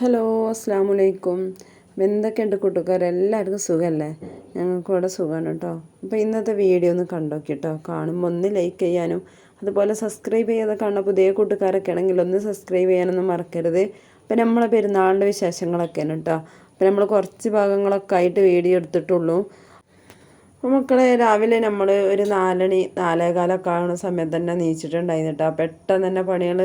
Hello അസ്സാം വലൈക്കും എന്തൊക്കെയുണ്ട് കൂട്ടുകാർ എല്ലാവർക്കും സുഖമല്ലേ ഞങ്ങൾക്ക് ഇവിടെ സുഖമാണ് കേട്ടോ. അപ്പോൾ ഇന്നത്തെ വീഡിയോ ഒന്ന് കണ്ടോ കേട്ടോ കാണുമ്പോൾ ഒന്ന് ലൈക്ക് ചെയ്യാനും അതുപോലെ സബ്സ്ക്രൈബ് ചെയ്യാതെ കാണുന്ന പുതിയ കൂട്ടുകാരൊക്കെ ആണെങ്കിൽ ഒന്ന് സബ്സ്ക്രൈബ് ചെയ്യാനൊന്നും മറക്കരുത്. അപ്പോൾ നമ്മളെ പെരുന്നാളിന്റെ വിശേഷങ്ങളൊക്കെയാണ് കേട്ടോ. അപ്പോൾ നമ്മൾ കുറച്ച് ഭാഗങ്ങളൊക്കെ ആയിട്ട് വീഡിയോ എടുത്തിട്ടുള്ളൂ. മക്കളെ രാവിലെ നമ്മൾ ഒരു നാലണി നാലേകാലൊക്കെ ആവുന്ന സമയത്ത് തന്നെ നീച്ചിട്ടുണ്ടായിരുന്നിട്ട്. ആ പെട്ടെന്ന് തന്നെ പണികൾ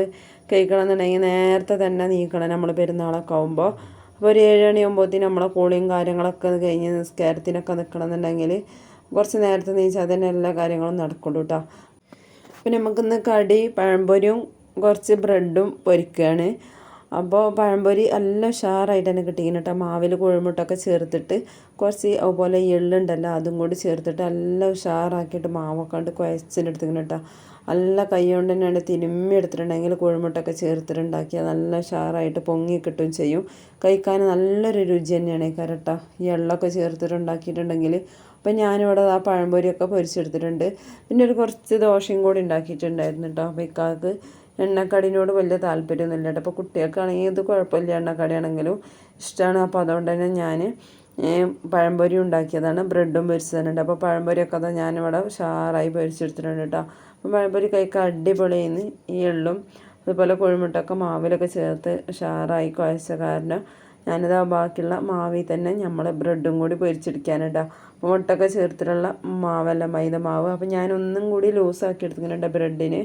കഴിക്കണമെന്നുണ്ടെങ്കിൽ നേരത്തെ തന്നെ നീക്കണം നമ്മൾ പെരുന്നാളൊക്കെ ആകുമ്പോൾ അപ്പോൾ ഒരു ഏഴണി മണിയാകുമ്പോഴത്തേന് നമ്മളെ കൂളിയും കാര്യങ്ങളൊക്കെ കഴിഞ്ഞ് നിസ്കാരത്തിനൊക്കെ നിൽക്കണമെന്നുണ്ടെങ്കിൽ കുറച്ച് നേരത്തെ നീച്ചാൽ തന്നെ എല്ലാ കാര്യങ്ങളും നടക്കുള്ളൂ കേട്ടോ. പിന്നെ നമുക്കിന്ന് കടി പഴംപൊരിയും കുറച്ച് ബ്രെഡും പൊരിക്കുകയാണ്. അപ്പോൾ പഴംപൊരി നല്ല ഉഷാറായിട്ട് തന്നെ കിട്ടിയിരുന്നു കേട്ടോ. മാവിൽ കുഴമുട്ടൊക്കെ ചേർത്തിട്ട് കുറച്ച് അതുപോലെ എള്ളുണ്ടല്ലോ അതും കൂടി ചേർത്തിട്ട് നല്ല ഉഷാറാക്കിയിട്ട് മാവൊക്കെ കൊണ്ട് കുഴച്ചിട്ടെടുത്തിങ്ങനെ കേട്ടോ. നല്ല കൈകൊണ്ട് തന്നെയാണ് തിരുമ്മി എടുത്തിട്ടുണ്ടെങ്കിൽ കുഴമുട്ടൊക്കെ ചേർത്തിട്ടുണ്ടാക്കിയാൽ നല്ല ഉഷാറായിട്ട് പൊങ്ങി കിട്ടുകയും ചെയ്യും. കഴിക്കാൻ നല്ലൊരു രുചി തന്നെയാണ് കരട്ട ഈ എള്ളൊക്കെ ചേർത്തിട്ടുണ്ടാക്കിയിട്ടുണ്ടെങ്കിൽ അപ്പം ഞാനിവിടെ ആ പഴംപൊരിയൊക്കെ പൊരിച്ചെടുത്തിട്ടുണ്ട്. പിന്നെ ഒരു കുറച്ച് ദോശയും കൂടി ഉണ്ടാക്കിയിട്ടുണ്ടായിരുന്നു കേട്ടോ. അപ്പോൾ ഇക്കാക്ക് എണ്ണക്കടിനോട് വലിയ താല്പര്യമൊന്നുമില്ല കേട്ടോ. അപ്പോൾ കുട്ടികൾക്കാണെങ്കിൽ ഇത് കുഴപ്പമില്ല. എണ്ണക്കടിയാണെങ്കിലും ഇഷ്ടമാണ്. അപ്പോൾ അതുകൊണ്ട് തന്നെ ഞാൻ പഴംപൊരി ഉണ്ടാക്കിയതാണ്. ബ്രെഡും പൊരിച്ചതുണ്ട് അപ്പോൾ പഴംപൊരിയൊക്കെ അത് ഞാനിവിടെ ഷാറായി പൊരിച്ചെടുത്തിട്ടുണ്ട് കേട്ടോ. അപ്പോൾ പഴംപൊരി കഴിക്കാൻ അടിപൊളിയെന്ന് ഈ എള്ളും അതുപോലെ കുഴിമുട്ടൊക്കെ മാവിലൊക്കെ ചേർത്ത് ഷാറായി കുഴച്ച കാരണം ഞാനിത് ബാക്കിയുള്ള മാവിൽ തന്നെ നമ്മൾ ബ്രെഡും കൂടി പൊരിച്ചെടുക്കാനുണ്ട് അപ്പോൾ മുട്ടൊക്കെ ചേർത്തിട്ടുള്ള മാവല്ല മൈദ മാവ്. അപ്പോൾ ഞാനൊന്നും കൂടി ലൂസാക്കി എടുത്തിട്ടുണ്ട് ബ്രെഡിന്.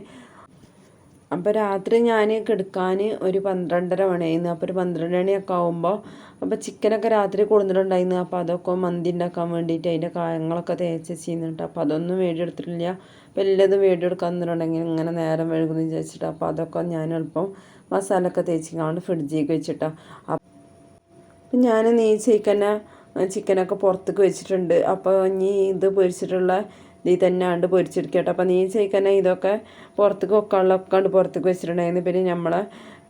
അപ്പോൾ രാത്രി ഞാൻ കിടക്കാൻ ഒരു പന്ത്രണ്ടര മണിയായിരുന്നു. അപ്പോൾ ഒരു പന്ത്രണ്ട് മണിയൊക്കെ ആകുമ്പോൾ അപ്പോൾ ചിക്കനൊക്കെ രാത്രി കൊടുത്തിട്ടുണ്ടായിരുന്നു അപ്പോൾ അതൊക്കെ മന്തി ഉണ്ടാക്കാൻ വേണ്ടിയിട്ട് അതിന്റെ കായങ്ങളൊക്കെ തേച്ച് ചെയ്യുന്നുണ്ട് അപ്പോൾ അതൊന്നും വേടിയെടുത്തിട്ടില്ല. അപ്പോൾ എല്ലാതും വേടിയെടുക്കാൻ തന്നിട്ടുണ്ടെങ്കിൽ ഇങ്ങനെ നേരം വഴുകുന്നു വിചാരിച്ചിട്ട് അപ്പോൾ അതൊക്കെ ഞാൻ എളുപ്പം മസാലയൊക്കെ തേച്ചിക്കാണ്ട് ഫ്രിഡ്ജിലേക്ക് വെച്ചിട്ടാണ് അപ്പം ഞാൻ നീ ചിക്കനെ ചിക്കനൊക്കെ പുറത്തേക്ക് വെച്ചിട്ടുണ്ട്. അപ്പോൾ ഇനി ഇത് പൊരിച്ചിട്ടുള്ള ഇതിൽ തന്നെ ആണ്ട് പൊരിച്ചെടുക്കട്ടെ അപ്പോൾ നീ ചെയ്യിക്കന്നെ ഇതൊക്കെ പുറത്തേക്ക് വെക്കാനുള്ളതൊക്കെ കണ്ട് പുറത്തേക്ക് വെച്ചിട്ടുണ്ടായിരുന്നു. പിന്നെ നമ്മളെ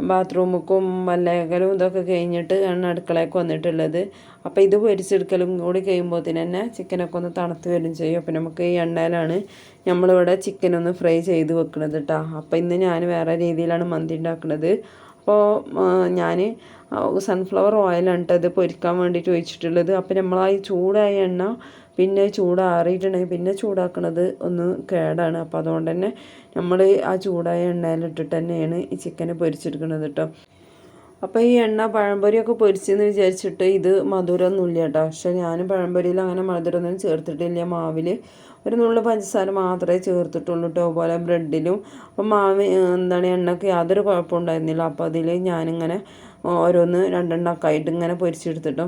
ബാത്റൂമുക്കും മല്ലേകലും ഇതൊക്കെ കഴിഞ്ഞിട്ട് ആണ് അടുക്കളയൊക്കെ വന്നിട്ടുള്ളത്. അപ്പോൾ ഇത് പൊരിച്ചെടുക്കലും കൂടി കഴിയുമ്പോഴത്തേന് തന്നെ ചിക്കനൊക്കെ ഒന്ന് തണുത്ത് വരും ചെയ്യും. അപ്പോൾ നമുക്ക് ഈ എണ്ണയിലാണ് നമ്മളിവിടെ ചിക്കൻ ഒന്ന് ഫ്രൈ ചെയ്ത് വെക്കുന്നത് കേട്ടോ അപ്പോൾ ഇന്ന് ഞാൻ വേറെ രീതിയിലാണ് മന്തി ഉണ്ടാക്കുന്നത് അപ്പോൾ ഞാൻ സൺഫ്ലവർ ഓയിലാണ് കേട്ടോ ഇത് പൊരിക്കാൻ വേണ്ടിയിട്ട് ഒഴിച്ചിട്ടുള്ളത്. അപ്പോൾ നമ്മൾ ആ ചൂടായ എണ്ണ പിന്നെ ചൂടാറിയിട്ടുണ്ടെങ്കിൽ പിന്നെ ചൂടാക്കുന്നത് ഒന്ന് കേടാണ്. അപ്പോൾ അതുകൊണ്ട് തന്നെ നമ്മൾ ആ ചൂടായ എണ്ണയിലിട്ടിട്ട് തന്നെയാണ് ഈ ചിക്കനെ പൊരിച്ചെടുക്കുന്നത് കേട്ടോ അപ്പോൾ ഈ എണ്ണ പഴംപൊരിയൊക്കെ പൊരിച്ചെന്ന് വിചാരിച്ചിട്ട് ഇത് മധുരമൊന്നുമില്ല കേട്ടോ പക്ഷേ ഞാൻ പഴംപൊരിയിൽ അങ്ങനെ മധുരമൊന്നും ചേർത്തിട്ടില്ല. മാവിൽ ഒരു നുള്ളു പഞ്ചസാര മാത്രമേ ചേർത്തിട്ടുള്ളൂ കേട്ടോ അതുപോലെ ബ്രെഡിലും. അപ്പം മാവ് എന്താണ് എണ്ണയ്ക്ക് യാതൊരു കുഴപ്പമുണ്ടായിരുന്നില്ല അപ്പോൾ അതിൽ ഞാനിങ്ങനെ ഓരോന്ന് രണ്ടെണ്ണമൊക്കെ ആയിട്ട് ഇങ്ങനെ പൊരിച്ചെടുത്തിട്ടോ.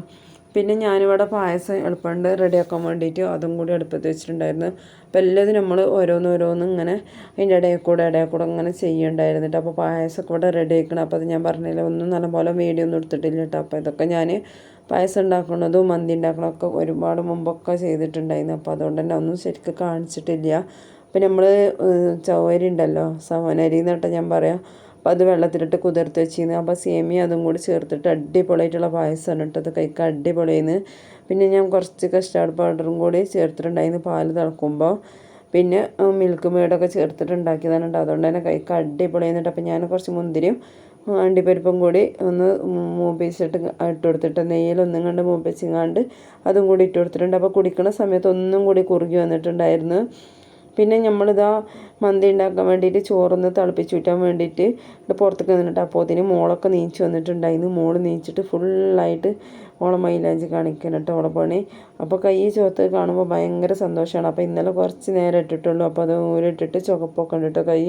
പിന്നെ ഞാനിവിടെ പായസം എളുപ്പമുണ്ട് റെഡിയാക്കാൻ വേണ്ടിയിട്ട് അതും കൂടി അടുപ്പത്ത് വെച്ചിട്ടുണ്ടായിരുന്നു. അപ്പോൾ എല്ലാതും നമ്മൾ ഓരോന്നോരോന്നും ഇങ്ങനെ അതിന്റെ ഇടയിൽ കൂടെ ഇടയിൽ കൂടെ ഇങ്ങനെ ചെയ്യണ്ടായിരുന്നിട്ട് അപ്പോൾ പായസമൊക്കെ ഇവിടെ റെഡി ആക്കണം അപ്പോൾ അത് ഞാൻ പറഞ്ഞില്ല ഒന്നും നല്ലപോലെ വീഡിയോ ഒന്നും എടുത്തിട്ടില്ല കേട്ടോ അപ്പോൾ ഇതൊക്കെ ഞാൻ പായസം ഉണ്ടാക്കുന്നതും മന്തി ഉണ്ടാക്കണമൊക്കെ ഒരുപാട് മുമ്പൊക്കെ ചെയ്തിട്ടുണ്ടായിരുന്നു. അപ്പോൾ അതുകൊണ്ട് തന്നെ ഒന്നും ശരിക്കും കാണിച്ചിട്ടില്ല. അപ്പം നമ്മൾ ചവരി ഉണ്ടല്ലോ സവനരി എന്നിട്ട് ഞാൻ പറയാം. അപ്പോൾ അത് വെള്ളത്തിലിട്ട് കുതിർത്ത് വെച്ചിരുന്നു അപ്പോൾ സേമിയ അതും കൂടി ചേർത്തിട്ട് അടിപൊളിയായിട്ടുള്ള പായസമാണ് ഇട്ടത് കഴിക്കാൻ അടിപൊളിയായിരുന്നു പിന്നെ ഞാൻ കുറച്ച് കസ്റ്റാർഡ് പൗഡറും കൂടി ചേർത്തിട്ടുണ്ടായിരുന്നു പാൽ തിളക്കുമ്പോൾ പിന്നെ മിൽക്ക് മേഡൊക്കെ ചേർത്തിട്ടുണ്ടാക്കിയതാണ് കേട്ടോ. അതുകൊണ്ട് തന്നെ കഴിക്കാൻ അടിപൊളിയായിരുന്നിട്ട് അപ്പോൾ ഞാൻ കുറച്ച് മുന്തിരിയും അണ്ടിപ്പരിപ്പും കൂടി ഒന്ന് മൂപ്പിച്ചിട്ട് ഇട്ട് കൊടുത്തിട്ട് നെയ്യിലൊന്നും കണ്ട് മൂപ്പിച്ചിങ്ങാണ്ട് അതും കൂടി ഇട്ട് കൊടുത്തിട്ടുണ്ട്. അപ്പോൾ കുടിക്കുന്ന സമയത്ത് ഒന്നും കൂടി കുറുകി വന്നിട്ടുണ്ടായിരുന്നു. പിന്നെ നമ്മളിതാ മന്തി ഉണ്ടാക്കാൻ വേണ്ടിയിട്ട് ചോറൊന്ന് തിളപ്പിച്ച് വിറ്റാൻ വേണ്ടിയിട്ട് പുറത്തേക്ക് നിന്നിട്ട് അപ്പോൾ അതിന് മോളൊക്കെ നീച്ച് വന്നിട്ടുണ്ടായിരുന്നു. മോൾ നീച്ചിട്ട് ഫുള്ളായിട്ട് ഓളെ മൈലാഞ്ചി കാണിക്കണം കേട്ടോ ഓളെ പണി. അപ്പോൾ കൈ ചുവത്ത് കാണുമ്പോൾ ഭയങ്കര സന്തോഷമാണ്. അപ്പോൾ ഇന്നലെ കുറച്ച് നേരം ഇട്ടിട്ടുള്ളൂ. അപ്പോൾ അത് ഊരിട്ടിട്ട് ചുവപ്പൊക്കെ ഉണ്ട് കേട്ടോ കൈ.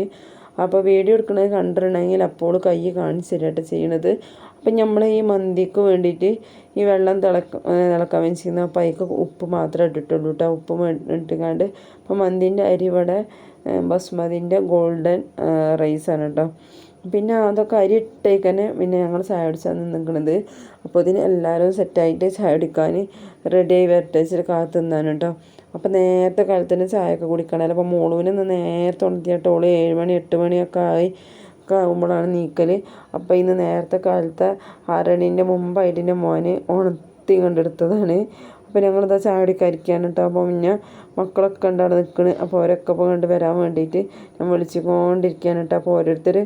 അപ്പോൾ വീഡിയോ എടുക്കുന്നത് കണ്ടിട്ടുണ്ടെങ്കിൽ അപ്പോൾ കൈ കാണിച്ചിട്ടായിട്ട് ചെയ്യണത്. അപ്പം നമ്മൾ ഈ മന്തിക്ക് വേണ്ടിയിട്ട് ഈ വെള്ളം തിളക്ക തിളക്കാൻ വേണ്ടി ചെയ്യുന്ന അപ്പോൾ അതിക്ക് ഉപ്പ് മാത്രമേ ഇട്ടിട്ടുള്ളൂ കേട്ടോ ഉപ്പ് ഇട്ടുകൊണ്ട് അപ്പോൾ മന്തിന്റെ അരി ഇവിടെ ബസ്മതിന്റെ ഗോൾഡൻ റൈസാണ് കേട്ടോ പിന്നെ അതൊക്കെ അരി ഇട്ടേക്കന്നെ പിന്നെ ഞങ്ങൾ ചായ അടിച്ചാണ് നിൽക്കുന്നത് അപ്പോൾ ഇതിന് എല്ലാവരും സെറ്റായിട്ട് ചായ അടിക്കാൻ റെഡിയായി വരട്ടേച്ചിട്ട് കാത്തു നിന്നാണ് കേട്ടോ അപ്പോൾ നേരത്തെ കാലത്ത് ചായയൊക്കെ കുടിക്കണമല്ലോ അപ്പോൾ മോളുവിന് നേരത്തെ ഉണർത്തിയിട്ട് ഓൾ ഏഴ് മണി എട്ട് മണിയൊക്കെ ആയി ഒക്കെ ആകുമ്പോഴാണ് നീക്കൽ അപ്പോൾ ഇന്ന് നേരത്തെ കാലത്തെ ആറണീന്റെ മുമ്പായിട്ട് എന്റെ മോന് ഉണർത്തി കണ്ടെടുത്തതാണ്. അപ്പോൾ ഞങ്ങളിതാ ചാടിക്കരിക്കാണ് കേട്ടോ അപ്പോൾ പിന്നെ മക്കളൊക്കെ ഉണ്ട് അവിടെ നിൽക്കണ് അപ്പോൾ അവരൊക്കെ ഇപ്പോൾ കണ്ട് വരാൻ വേണ്ടിയിട്ട് ഞാൻ വിളിച്ചുകൊണ്ടിരിക്കുകയാണ് കേട്ടോ അപ്പോൾ ഓരോരുത്തർ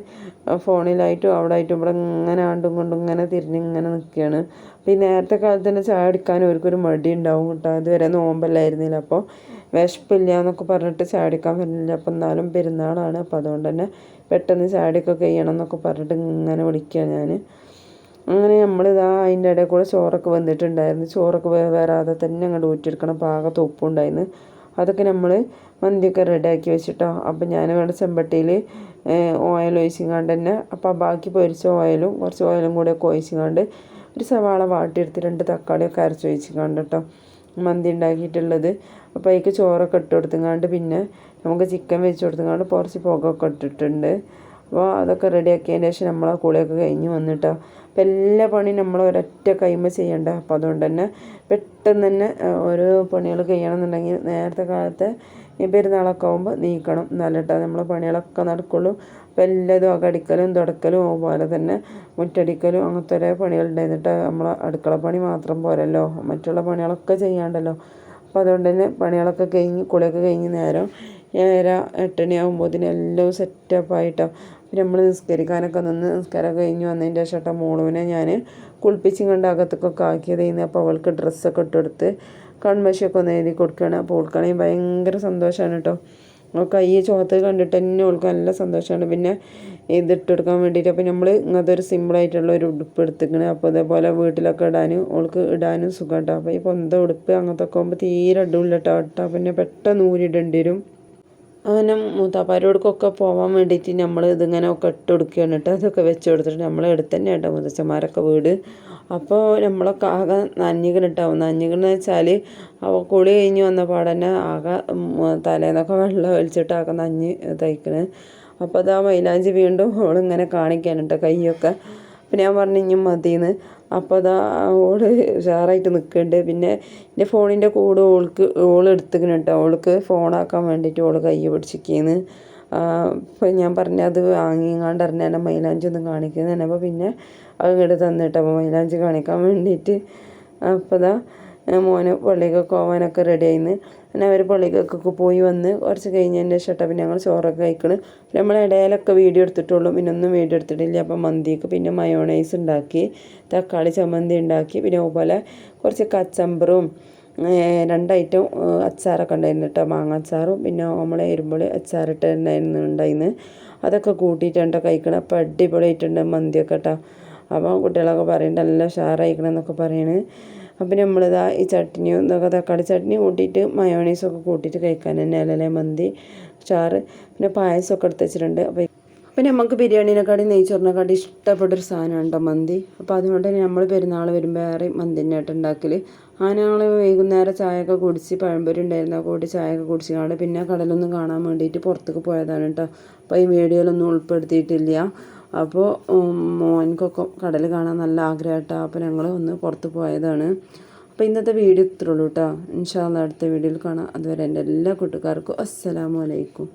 ഫോണിലായിട്ടും അവിടെ ആയിട്ടും ഇവിടെ ഇങ്ങനെ ആണ്ടും കൊണ്ടും ഇങ്ങനെ തിരിഞ്ഞ് ഇങ്ങനെ നിൽക്കുകയാണ് അപ്പോൾ ഈ നേരത്തെ കാലത്ത് തന്നെ ചായ എടുക്കാൻ അവർക്കൊരു മടി ഉണ്ടാവും കേട്ടോ അതുവരെ നോമ്പല്ലായിരുന്നില്ല. അപ്പോൾ വിശപ്പില്ല എന്നൊക്കെ പറഞ്ഞിട്ട് ചാടിക്കാൻ പറ്റുന്നില്ല അപ്പോൾ എന്നാലും പെരുന്നാളാണ്. അപ്പോൾ അതുകൊണ്ട് തന്നെ പെട്ടെന്ന് ചാടിയൊക്കെ കഴിയണം എന്നൊക്കെ പറഞ്ഞിട്ട് ഇങ്ങനെ വിളിക്കുക ഞാൻ അങ്ങനെ നമ്മളിതാ അതിന്റെ ഇടയിൽ കൂടെ ചോറൊക്കെ വന്നിട്ടുണ്ടായിരുന്നു ചോറൊക്കെ വരാതെ തന്നെ അങ്ങോട്ട് ഊറ്റിയെടുക്കണം. പാകത്ത് ഉപ്പുണ്ടായിരുന്നു അതൊക്കെ നമ്മൾ മന്തിയൊക്കെ റെഡിയാക്കി വെച്ചിട്ടോ. അപ്പം ഞാൻ ഇവിടെ ചെമ്പട്ടിയിൽ ഓയിൽ ഒഴിച്ചിങ്ങാണ്ട് തന്നെ അപ്പം ബാക്കി പൊരിച്ച ഓയിലും കുറച്ച് ഓയിലും കൂടെ ഒക്കെ ഒഴിച്ചിങ്ങാണ്ട് ഒരു സവാള വാട്ടിയെടുത്ത് രണ്ട് തക്കാളിയൊക്കെ അരച്ച് ഒഴിച്ചിങ്ങാണ്ട് കേട്ടോ മന്തി ഉണ്ടാക്കിയിട്ടുള്ളത്. അപ്പോൾ അതിക്ക് ചോറൊക്കെ ഇട്ട് കൊടുത്തുങ്ങാണ്ട് പിന്നെ നമുക്ക് ചിക്കൻ വെച്ച് കൊടുത്തുങ്ങാണ്ട് കുറച്ച് പുകയൊക്കെ ഇട്ടിട്ടുണ്ട്. അപ്പോൾ അതൊക്കെ റെഡിയാക്കിയതിന് ശേഷം നമ്മൾ കുളിയൊക്കെ കഴിഞ്ഞ് വന്നിട്ടോ. അപ്പോൾ എല്ലാ പണിയും നമ്മൾ ഒരൊറ്റ കൈമ ചെയ്യണ്ട. അപ്പോൾ അതുകൊണ്ട് തന്നെ പെട്ടെന്ന് തന്നെ ഓരോ പണികൾ ചെയ്യണമെന്നുണ്ടെങ്കിൽ നേരത്തെ കാലത്തെ ഈ പെരുന്നാളൊക്കെ ആകുമ്പോൾ നീക്കണം. എന്നാലിട്ടോ നമ്മൾ പണികളൊക്കെ നടക്കുള്ളൂ. അപ്പോൾ എല്ലാതും അകടിക്കലും തുടക്കലും അതുപോലെ തന്നെ മുറ്റടിക്കലും അങ്ങനത്തെ പണികൾ പണികളുണ്ടായിരുന്നിട്ട് നമ്മൾ അടുക്കള പണി മാത്രം പോരല്ലോ. മറ്റുള്ള പണികളൊക്കെ ചെയ്യാണ്ടല്ലോ. അപ്പോൾ അതുകൊണ്ട് തന്നെ പണികളൊക്കെ കഴിഞ്ഞ് കുളിയൊക്കെ കഴിഞ്ഞ് നേരം ഏഴര എട്ടണി ആകുമ്പോഴത്തേനും എല്ലാം സെറ്റപ്പായിട്ടോ പിന്നെ നമ്മൾ നിസ്കരിക്കാനൊക്കെ നിന്ന് നിസ്കാരം കഴിഞ്ഞ് വന്നതിന്റെ ശേഷം മോളുവിനെ ഞാൻ കുളിപ്പിച്ചും കണ്ട് അകത്തൊക്കെ ആക്കിയതായിരുന്നു അപ്പോൾ അവൾക്ക് ഡ്രസ്സൊക്കെ ഇട്ടെടുത്ത് കൺമശിയൊക്കെ ഒന്ന് എഴുതി കൊടുക്കുകയാണ് അപ്പോൾ ഓൾക്കാണെങ്കിൽ ഭയങ്കര സന്തോഷമാണ് കേട്ടോ കൈ ചോത്ത് കണ്ടിട്ട് തന്നെ ഓൾക്ക് നല്ല സന്തോഷമാണ് പിന്നെ ഇതിട്ടെടുക്കാൻ വേണ്ടിയിട്ട് അപ്പോൾ നമ്മൾ ഇങ്ങനത്തെ ഒരു സിമ്പിളായിട്ടുള്ള ഒരു ഉടുപ്പ് എടുത്തിക്കണേ. അപ്പോൾ അതേപോലെ വീട്ടിലൊക്കെ ഇടാനും ഓൾക്ക് ഇടാനും സുഖം കേട്ടോ അപ്പോൾ ഈ പൊന്ത ഉടുപ്പ് അങ്ങനത്തെ ഒക്കെ ആകുമ്പോൾ തീരെ ഇടില്ല കേട്ടോ പിന്നെ പെട്ടെന്ന് ഊരിടേണ്ടി വരും. അങ്ങനെ മൂത്താപ്പാരോടൊക്കെ പോകാൻ വേണ്ടിയിട്ട് നമ്മൾ ഇതിങ്ങനെ ഒക്കെ ഇട്ട് കൊടുക്കുകയാണ് കേട്ടോ. അതൊക്കെ വെച്ച് കൊടുത്തിട്ട് നമ്മൾ അടുത്ത് തന്നെ കേട്ടോ മുതച്ചന്മാരൊക്കെ വീട്. അപ്പോൾ നമ്മളൊക്കെ ആകെ നനഞ്ഞിക്കണിട്ടാവും നനഞ്ഞിക്കണെന്ന് വെച്ചാൽ അവ കുളി കഴിഞ്ഞ് വന്ന പാടന്നെ ആകെ തലേന്നൊക്കെ വെള്ളം ഒഴിച്ചിട്ട് ആകെ നഞ്ഞ് തയ്ക്കണേ അപ്പോൾ അതാ മൈലാഞ്ചി വീണ്ടും അവളിങ്ങനെ കാണിക്കാനുണ്ട് കൈയൊക്കെ അപ്പം ഞാൻ പറഞ്ഞു ഇനി മതിയെന്ന് അപ്പോൾ അതാ ഓൾ ഉഷാറായിട്ട് നിൽക്കുന്നുണ്ട് പിന്നെ എന്റെ ഫോണിന്റെ കൂടെ ഓൾക്ക് ഓൾ എടുത്തിക്കണം കേട്ടോ ഓൾക്ക് ഫോണാക്കാൻ വേണ്ടിയിട്ട് ഓൾ കൈ പിടിച്ചിരിക്കുന്നു അപ്പോൾ ഞാൻ പറഞ്ഞു അത് വാങ്ങിങ്ങാണ്ട് അറിഞ്ഞ എന്നെ മൈലാഞ്ചി ഒന്നും കാണിക്കുന്നത് അപ്പോൾ പിന്നെ അത് ഇങ്ങോട്ട് തന്നിട്ട്. അപ്പോൾ മൈലാഞ്ചി കാണിക്കാൻ വേണ്ടിയിട്ട് അപ്പോൾ അതാ മോനെ പള്ളിക്കൊക്കെ പോകാനൊക്കെ റെഡി ആയിന്ന്. പിന്നെ അവർ പള്ളിക്കൊക്കെ പോയി വന്ന് കുറച്ച് കഴിഞ്ഞതിന്റെ ശേഷം പിന്നെ ഞങ്ങൾ ചോറൊക്കെ കഴിക്കണം. പിന്നെ നമ്മൾ ഇടയിലൊക്കെ വീഡിയോ എടുത്തിട്ടുള്ളൂ. പിന്നെ ഒന്നും വീഡിയോ എടുത്തിട്ടില്ല. അപ്പം മന്തിക്ക് പിന്നെ മയോണൈസ് ഉണ്ടാക്കി തക്കാളി ചമ്മന്തി ഉണ്ടാക്കി പിന്നെ അതുപോലെ കുറച്ച് കച്ചമ്പറും രണ്ട് ഐറ്റം അച്ചാറൊക്കെ ഉണ്ടായിരുന്നു കേട്ടോ മാങ്ങ അച്ചാറും പിന്നെ നമ്മളെ എരുമ്പുളി അച്ചാറിട്ട് ഉണ്ടായിരുന്നു. അതൊക്കെ കൂട്ടിയിട്ടുണ്ട് കഴിക്കണം. അപ്പോൾ അടിപൊളിയായിട്ടുണ്ട് മന്തിയൊക്കെ കേട്ടോ അപ്പോൾ കുട്ടികളൊക്കെ പറയുന്നുണ്ട് നല്ല ഉഷാറായിക്കണം എന്നൊക്കെ പറയണ്. അപ്പം നമ്മളിതാ ഈ ചട്നിയും ഇതൊക്കെ തക്കാളി ചട്നി കൂട്ടിയിട്ട് മയോണൈസൊക്കെ കൂട്ടിയിട്ട് കഴിക്കാൻ തന്നെ അല്ലെ മന്തി ചാറ് പിന്നെ പായസമൊക്കെ എടുത്ത് വെച്ചിട്ടുണ്ട്. അപ്പോൾ പിന്നെ നമുക്ക് ബിരിയാണീനെക്കാട്ടി നെയ്ച്ചോറിനെക്കാട്ടി ഇഷ്ടപ്പെട്ടൊരു സാധനമാണ് കേട്ടോ മന്തി. അപ്പോൾ അതുകൊണ്ട് തന്നെ നമ്മൾ പെരുന്നാൾ വരുമ്പോൾ ഏറെ മന്തിനായിട്ട് ഉണ്ടാക്കൽ ആ ഞങ്ങൾ വൈകുന്നേരം ചായയൊക്കെ കുടിച്ച് പഴംപൊരി ഉണ്ടായിരുന്നു കൂടി ചായയൊക്കെ കുടിച്ചാണ്ട് പിന്നെ കടലൊന്നും കാണാൻ വേണ്ടിയിട്ട് പുറത്തേക്ക് പോയതാണ് കേട്ടോ. അപ്പോൾ ഈ വീഡിയോയിലൊന്നും ഉൾപ്പെടുത്തിയിട്ടില്ല. അപ്പോൾ മോൻകൊക്കെ കടൽ കാണാൻ നല്ല ആഗ്രഹമായിട്ടാണ് അപ്പോൾ ഞങ്ങൾ ഒന്ന് പുറത്ത് പോയതാണ്. അപ്പോൾ ഇന്നത്തെ വീഡിയോ ഇത്രയുള്ളൂ കേട്ടോ ഇൻഷാല്ല അടുത്ത വീഡിയോയിൽ കാണാം. അതുവരെ എന്റെ എല്ലാ കൂട്ടുകാർക്കും അസ്സലാമു അലൈക്കും.